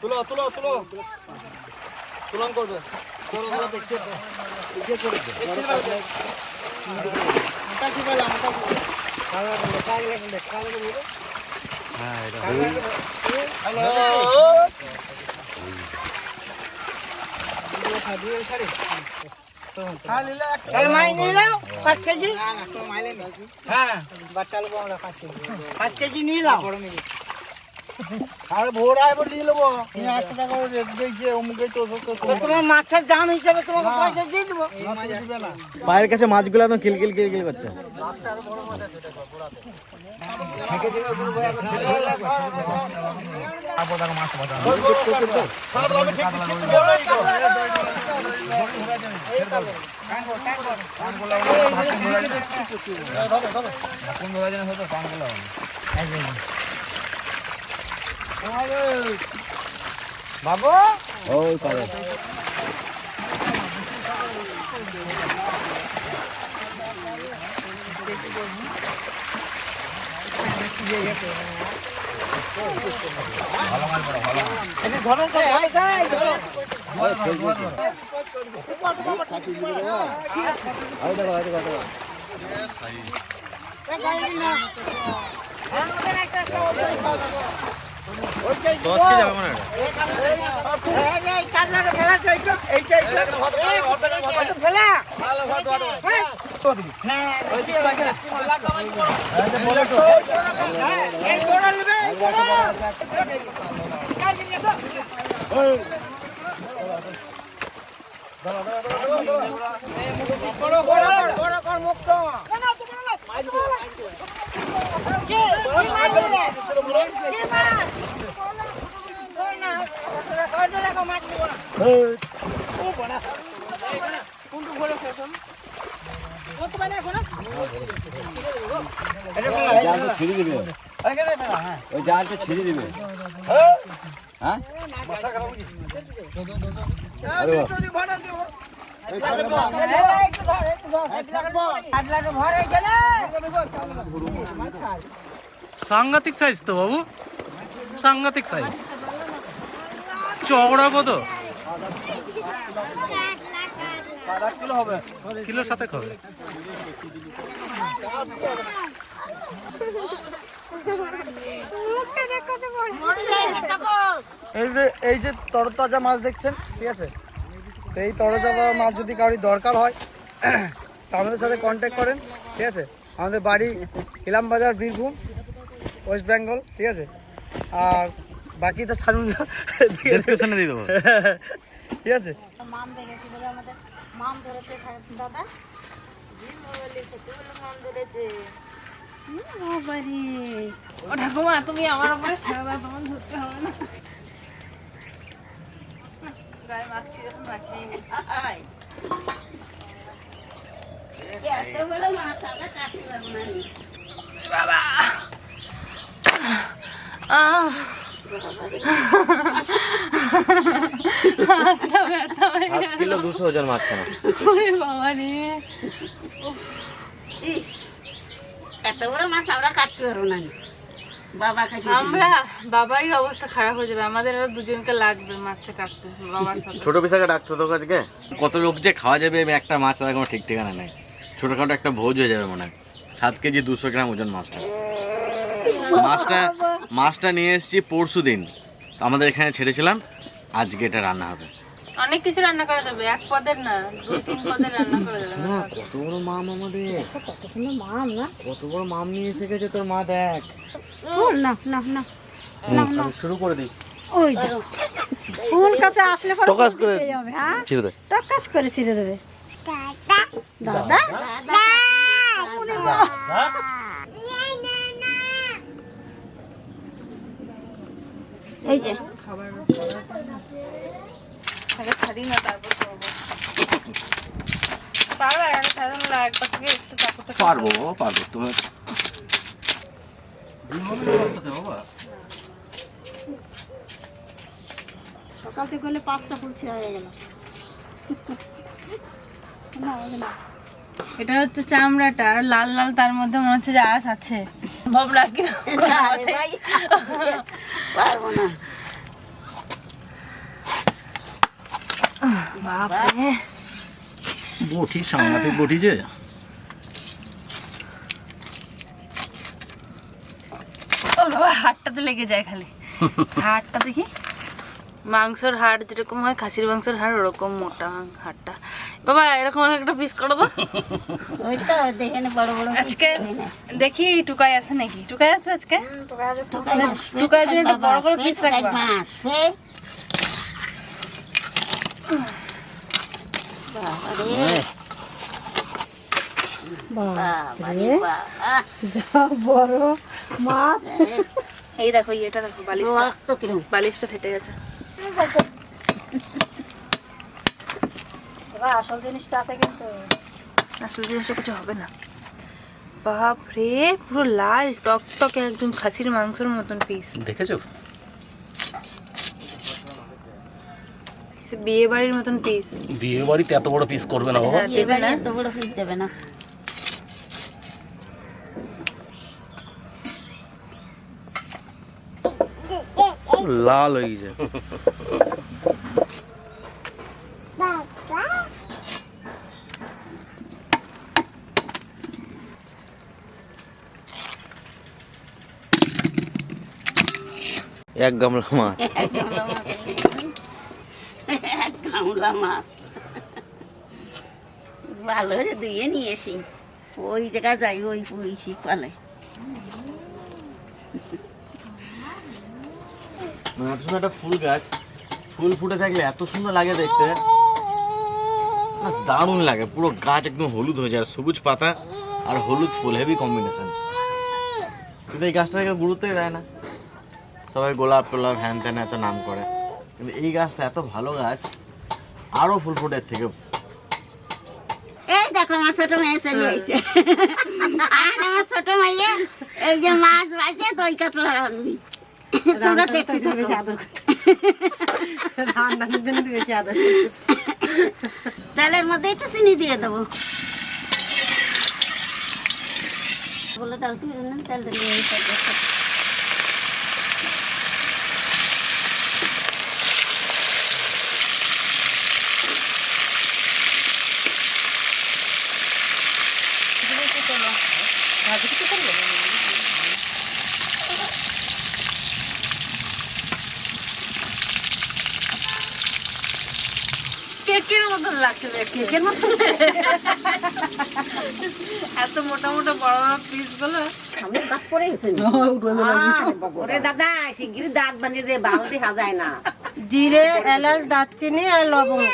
তুলো তুলো তুলো। তুলন করবে। কেজি। হ্যাঁ। পাঁচ কেজি নিলাম আর ভোর আয় বলে দিয়ে নেব। একশো টাকা রেট দিয়েছে অমুকে তো তোমার মাছের দাম হিসেবে তোমাকে পয়সা দিয়ে দেবো। দিবে না। পায়ের কাছে মাছগুলো একদম কিলকিল কিলকিল করছে। বাবু? ওই পায়ে ধরো মুক্ত। ছিঁড়ে দিবে। হ্যাঁ। ওই জালটা ছিঁড়ে দিবে হ্যাঁ সাংঘাতিক সাইজ তো বাবু। সাংঘাতিক সাইজ চওড়া কত? কিলো হবে কিলোর সাথে খাবে? এই যে এই যে তরতাজা মাছ দেখছেন ঠিক আছে? তো এই তরতাজা মাছ যদি কারোর দরকার হয় তো আমাদের সাথে কন্ট্যাক্ট করেন ঠিক আছে? আমাদের বাড়ি ইলাম বাজার বীরভূম ওয়েস্ট বেঙ্গল ঠিক আছে? আর বাকিটা ছাড়ুন ডেসক্রিপশনে দিয়ে দেবো। ঠিক আছে? মাম দেখেছি বলে আমাদের মাম ধরেছে দাদা। মাম ধরেছে বাবারে। ও ঠাকুমা তুমি আমার উপরে ছেড়ে তোমার ধরতে হবে না। গায়ে মাখছি যখন মাখিয়ে নি এত বড় মাছ আমরা কাটতে পারব না হাতটা ব্যথা হয়ে সাত কিলো দুশো ওজন মাছ ওরে বাবা রে। এত বড় মাছ আমরা কাটতে পারব না বাবা কাছে আমরা বাবারই অবস্থা খারাপ হয়ে যাবে। আমাদের আরও দুজনকে লাগবে মাছটা কাটতে বাবার সাথে। ছোট পিসাকে ডাকতো তো আজকে? কত লোক যে খাওয়া যাবে আমি একটা মাছ কোনো ঠিক ঠিকানা নেই। ছোটখাটো একটা ভোজ হয়ে যাবে মনে হয়। সাত কেজি দুশো গ্রাম ওজন মাছটা। মাছটা মাছটা নিয়ে এসেছি পরশু দিন আমাদের এখানে ছেড়েছিলাম আজকে এটা রান্না হবে। অনেক কিছু রান্না করা যাবে এক পদের না দুই তিন পদের রান্না করা যাবে। না কত বড় মাম আমাদের। কত সুন্দর মাম না। কত বড় মাম নিয়ে এসে গেছে তোর মা দেখ। ও না না না শুরু করে দিই ওই দেখো ফুল কাছে আসলে পরে টকাস করে যাবে হ্যাঁ? ছেড়ে দে। টকাস করে ছিঁড়ে দেবে। দাদা। ওরে বাবা। এই যে। আগে ছাড়ি না তারপর করব। পারবে আগে ছাড়ানো না একবার থেকে একটু কাপড়টা পারব পারব তুমি সকাল থেকে হলে পাঁচটা ফুল ছিঁড়া হয়ে গেল। না, হবে না। এটা হচ্ছে চামড়াটা আর লাল লাল তার মধ্যে মনে হচ্ছে যে আঁশ আছে। ভাবনা কি পারব না। বটি সাংঘাতিক বটি যে। হাড়টাতে লেগে যায় খালি। হাড়টা দেখি। মাংসর হাড় যেরকম হয় খাসির মাংসের হাড় ওরকম মোটা হাড়টা বাবা এরকম একটা পিস করো তো। ওই তো দেখে বড় বড় আজকে দেখি টুকাই আছে নাকি? টুকাই আসবে আজকে? টুকাই জন্য একটা বড় বড় পিস রাখবা। মাছ হ্যাঁ বাবারে বাবারে বাবা এই দেখো এটা দেখো বালিশটা বালিশটা ফেটে গেছে আসল জিনিসটা আছে কিন্তু আসলে জিনিসটা কিছু হবে না বাপ রে পুরো লাল টকটকে একদম খাসির মাংসের মতন পিস দেখেছ বিয়ে বাড়ির মতন পিস বিয়ে বাড়িতে এত বড় পিস করবে না বাবা। দেবে না এত বড় ফিস দেবে না। লাল হয়ে গেছে। এক গামলা মাছ। কামলা মাছ। ভালো করে ধুয়ে নিয়ে এসি ওই জায়গা যাই ওই পুইছি পালে মানে এত সুন্দর একটা ফুল গাছ। ফুল ফুটে থাকলে এত সুন্দর লাগে দেখতে। না, দারুণ লাগে। পুরো গাছ একদম হলুদ হয়ে যায় আর সবুজ পাতা আর হলুদ ফুল হেভি কম্বিনেশন কিন্তু এই গাছটাকে গুরুত্বই দেয় না। সবাই গোলাপ টোলাপ হ্যান ত্যান এত নাম করে। কিন্তু এই গাছটা এত ভালো গাছ। আরও ফুল ফুটে থেকে। এই দেখো আমার ছোট মেয়ে চলে এসে। আর আমার ছোট মেয়ে এই যে মাছ বাজে দই কাতলা রান্নি তোমরা দেখতে তো বেশি আদর তেলের মধ্যে একটু চিনি দিয়ে দেবো। বলে ডাল তুলে নেন তেলটা নিয়ে কেকের মতন লাগছে কেকের মতন। এত মোটা মোটা বড় বড় পিসগুলো ওরে দাদা শিগগির দাঁত বানিয়ে দে না। জিরে এলাচ দারচিনি আর লবঙ্গ।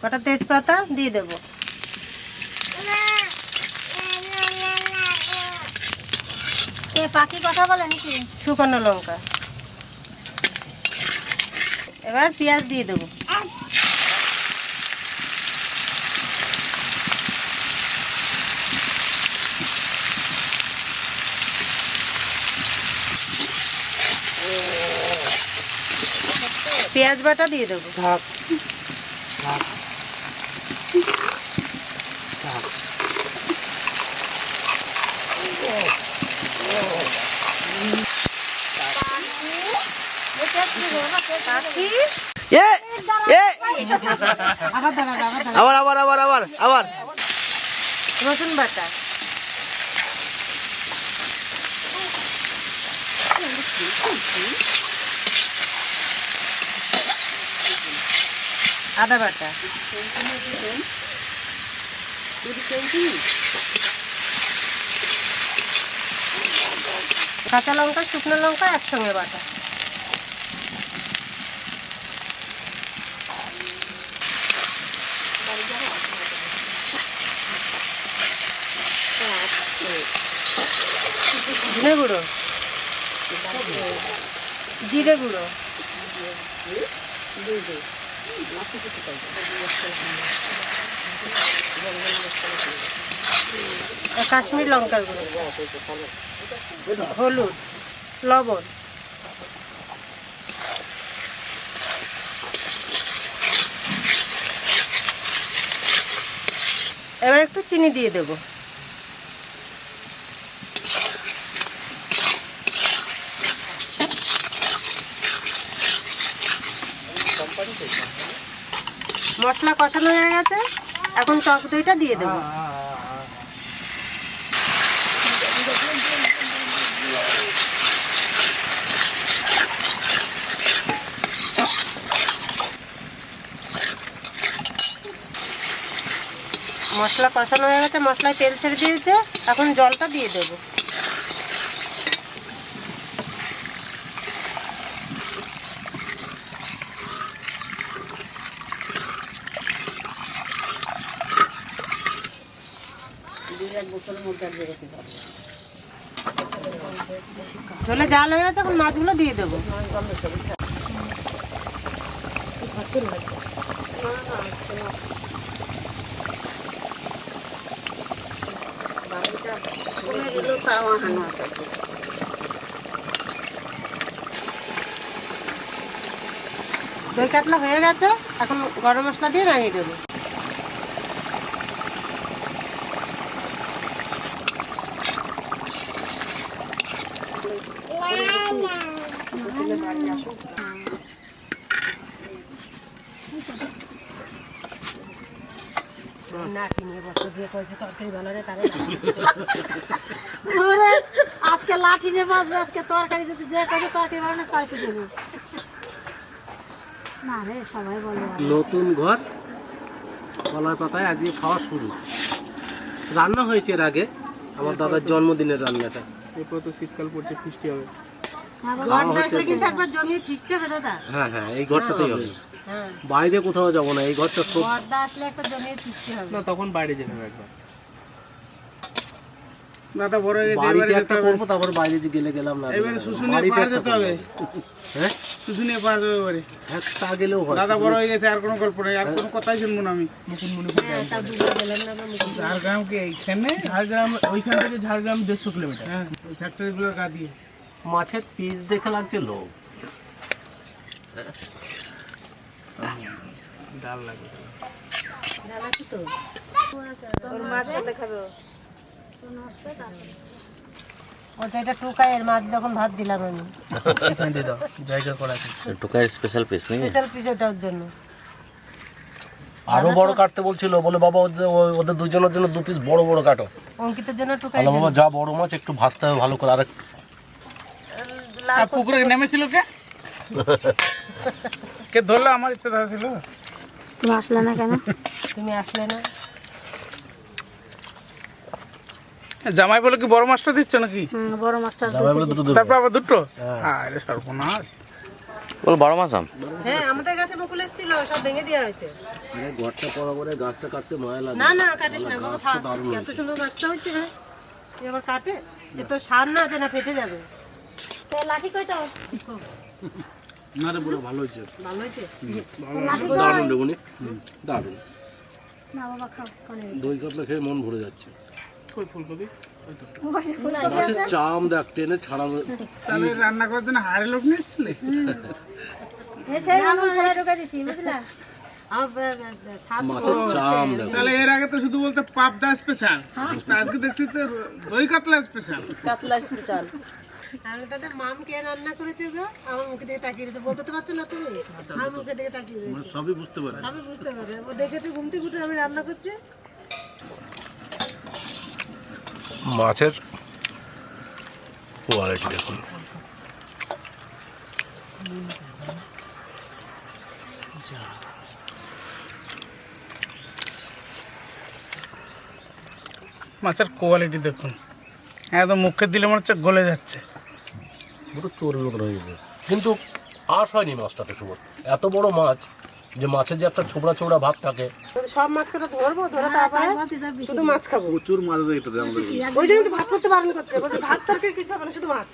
কটা তেজপাতা? দিয়ে দেবো। পাখি কথা বলে নাকি? শুকনো লঙ্কা। এবার পেঁয়াজ দিয়ে দেবো। পেঁয়াজ বাটা দিয়ে দেবো। এ এ। আবার আবার আবার আবার আবার। রসুন বাটা। আদা বাটা। কাঁচা লঙ্কা শুকনো লঙ্কা একসঙ্গে বাটা। গুঁড়ো। জিরে গুঁড়ো। কাশ্মীর লঙ্কার গুঁড়ো। হলুদ লবণ। এবার একটু চিনি দিয়ে দেবো। মশলা কষানো হয়ে গেছে। এখন টক দইটা দিয়ে দেবো। মশলা কষানো হয়ে গেছে, মশলায় তেল ছেড়ে দিয়েছে। এখন জলটা দিয়ে দেবো। ঝোলে জাল হয়ে গেছে, এখন মাছগুলো দিয়ে দেবো। দই কাতলা হয়ে গেছে, এখন গরম মশলা দিয়ে নামিয়ে দেবো। আজকে লাঠি নিয়ে বসবে আজকে তরকারি যদি যে কাজে তরকারি দেবো না রে সবাই বলে নতুন ঘর কলার পাতায় আজকে খাওয়া শুরু। রান্না হয়েছে এর আগে আমার দাদার জন্মদিনের রান্নাটা। এরপর তো শীতকাল পড়ছে ফিস্টি হবে। হবে দাদা। হ্যাঁ হ্যাঁ এই ঘরটাতেই হবে। হ্যাঁ বাইরে কোথাও যাব না এই ঘরটা সব আসলে একটা জমিয়ে ফিসতে হবে। না তখন বাইরে যেতে হবে একবার। দাদা বড় হয়ে গেছে তারপর বাইরে গেলে গেলাম না এবারে শুশুনিয়া পার যেতে হবে। হ্যাঁ? শুশুনিয়ে পার যাবে এবারে। হ্যাঁ তা গেলেও হয়। দাদা বড় হয়ে গেছে আর কোনো গল্প নেই। আর কোনো কথাই শুনব না আমি। ঝাড়গ্রাম কি এইখানে? ঝাড়গ্রাম ওইখান থেকে ঝাড়গ্রাম দেড়শো কিলোমিটার। হ্যাঁ ওই ফ্যাক্টরিগুলোর গা দিয়ে। মাছের পিস দেখে লাগছে লোক ডাল লাগে ওটা মাছ যখন ভাত দিলাম আমি। এখানে দিয়ে দাও জায়গা করা আছে টোকাই স্পেশাল পিস নাকি? স্পেশাল পিস ওটার জন্য। আরও বড় কাটতে বলছিল বলে বাবা ওদের ওদের দুজনের জন্য দু পিস বড় বড় কাটো। অঙ্কিতের জন্য টুকাই বাবা যা বড় মাছ একটু ভাজতে হবে ভালো করে। আর আর পুকুরে নেমেছিল কে? কে ধরলো আমার ইচ্ছা ছিল? তুমি আসলে না কেন? তুমি আসলে না। জামাই বলে কি বড় মাছটা দিচ্ছ নাকি? বড় মাছটা তারপর আবার দুটো? আরে সর্বনাশ। বল বড় মাছ আম। হ্যাঁ আমাদের কাছে বকুল এসেছিল সব ভেঙে দেওয়া হয়েছে। আরে ঘরটা পড়া করে গাছটা কাটতে মায়া লাগে। না না কাটিস না বাবা থাক এত সুন্দর মাছটা হচ্ছে হ্যাঁ তুই আবার কাটে এ তো সার না যে না ফেটে যাবে। তো লাঠি কই তো না রে বুড়ো ভালো হয়েছে। ভালো হয়েছে? দারুণ দেবুনি দারুণ না বাবা খাও দই কাতলা খেয়ে মন ভরে যাচ্ছে। কই ফুলকপি? মাছের চাম দেখ টেনে ছাড়ানো তাহলে রান্না করার জন্য হাড়ে লোক নিয়ে এসেছিলে? মাছের চাম দেখ। তাহলে এর আগে তো শুধু বলতে পাবদা স্পেশাল আজকে দেখছি তো দই কাতলা স্পেশাল কাতলা স্পেশাল আমি তাদের মাম কে রান্না করেছে গো? আমার মুখে দিকে তাকিয়ে রয়েছে। বলতে তো পারছ না তুমি? আমার মুখে দিকে তাকিয়ে রয়েছে। সবই বুঝতে পারে। সবই বুঝতে পারে। ও দেখেছে ঘুম থেকে উঠে আমি রান্না করছি? মাছের কোয়ালিটি দেখুন। মাছের কোয়ালিটি দেখুন। একদম মুখে দিলে মনে হচ্ছে গলে যাচ্ছে। পুরো চোরের মতো হয়ে গেছে। কিন্তু আস হয়নি মাছটাতে সুবোধ এত বড় মাছ যে মাছের যে একটা ছোবড়া ছোবড়া ভাত থাকে। সব মাছ করে ধরবো ধরে তারপরে শুধু মাছ খাব। প্রচুর মাছ এটা ওই জন্য ভাত করতে পারেন করতে। ভাত তরকারি কিছু হবে না শুধু মাছ।